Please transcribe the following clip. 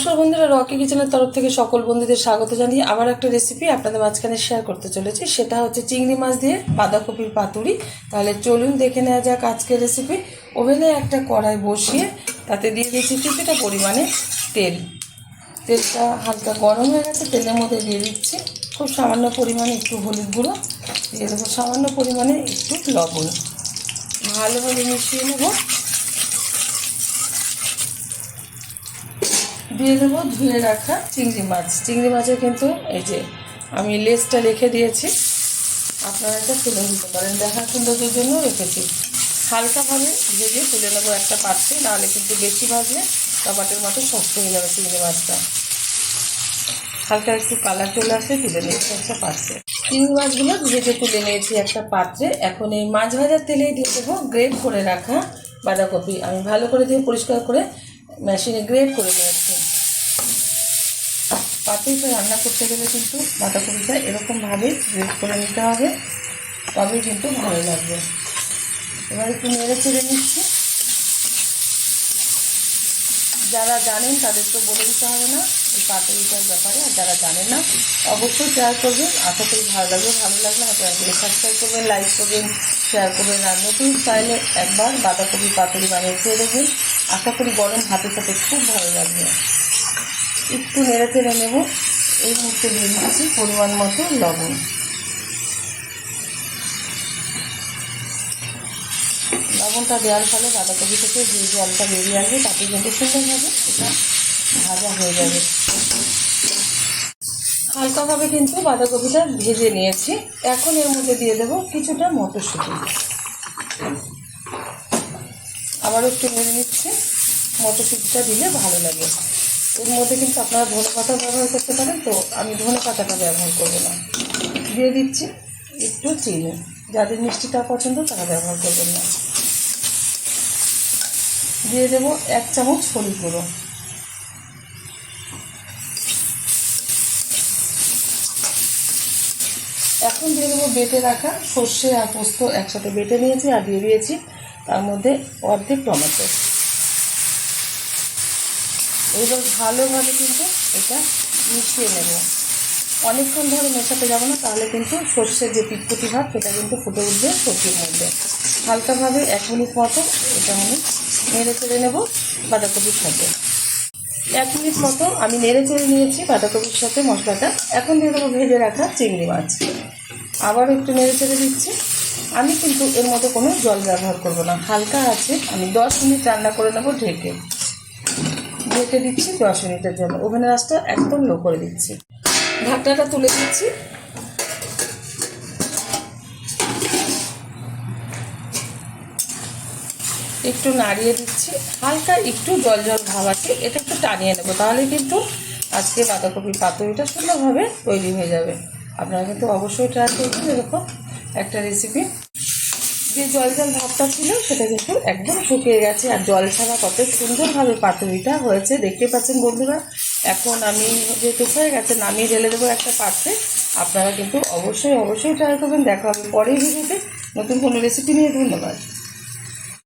নমস্কার বন্ধুরা, রকি কিচেনের তরফ থেকে সকল বন্ধুদের স্বাগত জানিয়ে আবার একটা রেসিপি আপনাদের মাঝখানে শেয়ার করতে চলেছি। সেটা হচ্ছে চিংড়ি মাছ দিয়ে বাঁধাকপির পাতুরি। তাহলে চলুন দেখে নেওয়া যাক আজকের রেসিপি ওভেনে একটা কড়াই বসিয়ে তাতে দিয়ে দিয়েছি কিছুটা পরিমাণে তেল। তেলটা হালকা গরম হয়ে গেছে, তেলের মধ্যে দিয়ে দিচ্ছি খুব সামান্য পরিমাণে একটু হলুদ গুঁড়ো। দিয়ে দেবো সামান্য পরিমাণে একটু লবণ। ভালোভাবে মিশিয়ে নেব। দিয়ে দেবো ধুয়ে রাখা চিংড়ি মাছ। চিংড়ি মাছের কিন্তু এই যে আমি লেসটা রেখে দিয়েছি। আপনারা এটা তুলে দিতে পারেন। দেখার সৌন্দর্যের জন্য রেখেছি। হালকাভাবে ভেজে তুলে নেব একটা পাত্রে, নাহলে কিন্তু বেশি ভাজলে কাবাটের মতো শক্ত হয়ে যাবে চিংড়ি মাছটা। হালকা একটু কালার চলে আসলে তুলে নিয়েছি একটা পাত্রে। চিংড়ি মাছগুলো ভেজে তুলে নিয়েছি একটা পাত্রে। এখন এই মাছ ভাজার তেলেই দিয়ে দেবো গ্রেট করে রাখা বাঁধাকপি। আমি ভালো করে দিয়ে পরিষ্কার করে মেশিনে গ্রেট করে নিয়েছি। পাতুরিটা রান্না করতে গেলে কিন্তু বাঁধাকপিটা এরকমভাবে গ্রেট করে নিতে হবে, তবেই কিন্তু ভালো লাগবে। এবার একটু নেড়ে চেড়ে নিচ্ছি। যারা জানেন তাদের তো বলে দিতে হবে না এই পাতুরিটার ব্যাপারে, আর যারা জানেন না, অবশ্যই ট্রাই করবেন। আশা করি ভালো লাগবে ভালো লাগলে চ্যানেলটিকে সাবস্ক্রাইব করবেন লাইক করবেন শেয়ার করবেন, আর নতুন স্টাইলে একবার বাঁধাকপি পাতুরি বানিয়ে খেয়ে দেখবেন। আশা করি গরম হাতের সাথে খুব ভালো লাগবে। একটু নেড়ে চেড়ে নেব। এই মুহূর্তে দিয়ে দিচ্ছি পরিমাণ মতো লবণ। লবণটা দেওয়ার ফলে বাঁধাকপি থেকে যে জলটা বেরিয়ে আসবে তাতে কিন্তু সুন্দরভাবে এটা ভাজা হয়ে যাবে। হালকাভাবে কিন্তু বাঁধাকপিটা ভেজে নিয়েছি। এখন এর মধ্যে দিয়ে দেবো কিছুটা মটরশুঁটি। আবার একটু নেড়ে নিচ্ছি। মটরশুঁটিটা দিলে ভালো লাগে। এর মধ্যে কিন্তু আপনারা ধনে পাতা ব্যবহার করতে পারেন, তো আমি ধনে পাতাটা ব্যবহার করব না। দিয়ে দিচ্ছি একটু চিনি। যাদের মিষ্টিটা পছন্দ, তারা ব্যবহার করবেন না। দিয়ে দেবো এক চামচ হলুদ গুঁড়ো। এখন দিয়ে দেবো বেটে রাখা সর্ষে আর পোস্ত একসাথে বেটে নিয়েছি আর দিয়ে দিয়েছি তার মধ্যে অর্ধেক টমেটো। এবার ভালোভাবে কিন্তু এটা মিশিয়ে নেব। অনেকক্ষণ ধরে মেশাতে যাব না, তাহলে কিন্তু সর্ষের যে পিটকুটি ভাব, সেটা কিন্তু ফুটে উঠবে সবজির মধ্যে হালকাভাবে এক মিনিট মতো এটা আমি নেড়ে চেড়ে নেব, বাঁধাকপির সাথে। এক মিনিট মতো আমি নেড়ে চেড়ে নিয়েছি বাঁধাকপির সাথে মশলাটা। এখন দিয়ে দেবো ভেজে রাখা চিংড়ি মাছ। আবার একটু নেড়ে চেড়ে দিচ্ছি। আমি কিন্তু এর মধ্যে কোনো জল ব্যবহার করব না। হালকা আছে, আমি দশ মিনিট রান্না করে নেব ঢেকে। ঢেকে দিচ্ছি দশ মিনিটের জন্য। ওভেনের আঁচটা একদম লো করে দিচ্ছি। ঢাকনাটা তুলে দিচ্ছি। একটু নাড়িয়ে দিচ্ছি। হালকা একটু জল জল ভাব আছে, এটা একটু টানিয়ে নেব। তাহলে কিন্তু আজকে বাঁধাকপির পাতুরিটা সুন্দরভাবে তৈরি হয়ে যাবে। আপনারা কিন্তু অবশ্যই ট্রাই করবেন। এরকম একটা রেসিপি যে জল জল ভাবটা ছিল সেটা কিন্তু একদম শুকিয়ে গেছে। আর জল ছাড়া কত সুন্দরভাবে পাতুরিটা হয়েছে। দেখতে পাচ্ছেন বন্ধুরা, এখন আমি যেহেতু হয়ে গেছে, নামিয়ে ঢেলে দেবো একটা পাত্রে। আপনারা কিন্তু অবশ্যই অবশ্যই ট্রাই করবেন। দেখা হবে পরের ভিডিওতে। নতুন কোনো রেসিপি নিয়ে, ধন্যবাদ।